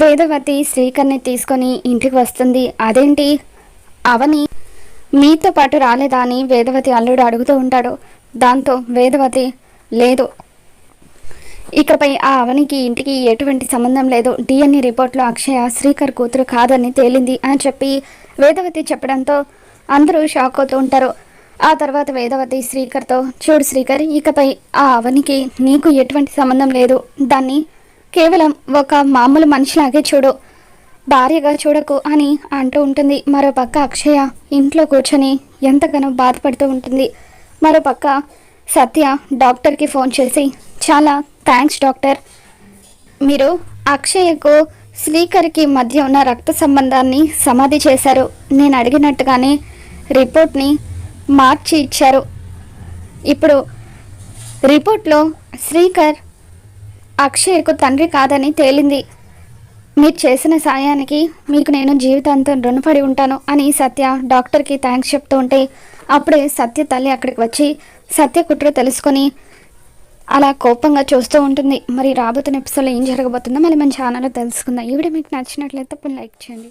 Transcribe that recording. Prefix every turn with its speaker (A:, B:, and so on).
A: వేదవతి శ్రీకర్ని తీసుకొని ఇంటికి వస్తుంది. అదేంటి? అవని మీతో పాటు రాలేదా అని వేదవతి అల్లుడు అడుగుతూ ఉంటాడు. దాంతో వేదవతి లేదు. ఇకపై ఆ అవనికి ఇంటికి ఎటువంటి సంబంధం లేదు. డిఎన్ఏ రిపోర్ట్లో అక్షయ శ్రీకర్ కూతురు కాదని తేలింది అని చెప్పి వేదవతి చెప్పడంతో అందరూ షాక్ అవుతూ ఉంటారు. ఆ తర్వాత వేదవతి శ్రీకర్తో చూడు శ్రీకర్ ఇకపై ఆ అవనికి నీకు ఎటువంటి సంబంధం లేదు. దాన్ని కేవలం ఒక మామూలు మనిషిలాగే చూడు. భార్యగా చూడకు అని అంటూ ఉంటుంది. మరో పక్క అక్షయ ఇంట్లో కూర్చొని ఎంతగానో బాధపడుతూ ఉంటుంది. మరో పక్క సత్య డాక్టర్కి ఫోన్ చేసి చాలా థ్యాంక్స్ డాక్టర్. మీరు అక్షయకు శ్రీకర్కి మధ్య ఉన్న రక్త సంబంధాన్ని సమాధి చేశారు. నేను అడిగినట్టుగానే రిపోర్ట్ని మార్చి ఇచ్చారు. ఇప్పుడు రిపోర్ట్లో శ్రీకర్ అక్షయ్కు తండ్రి కాదని తేలింది. మీరు చేసిన సాయానికి మీకు నేను జీవితాంతం రుణపడి ఉంటాను అని సత్య డాక్టర్కి థ్యాంక్స్ చెప్తూ ఉంటే అప్పుడే సత్య తల్లి అక్కడికి వచ్చి సత్య కుట్ర తెలుసుకొని అలా కోపంగా చూస్తూ ఉంటుంది. మరి రాబోతున్న ఎపిసోడ్లో ఏం జరగబోతుందో మళ్ళీ మన ఛానల్లో తెలుసుకుందాం. ఈ వీడియో మీకు నచ్చినట్లయితే తప్పని లైక్ చేయండి.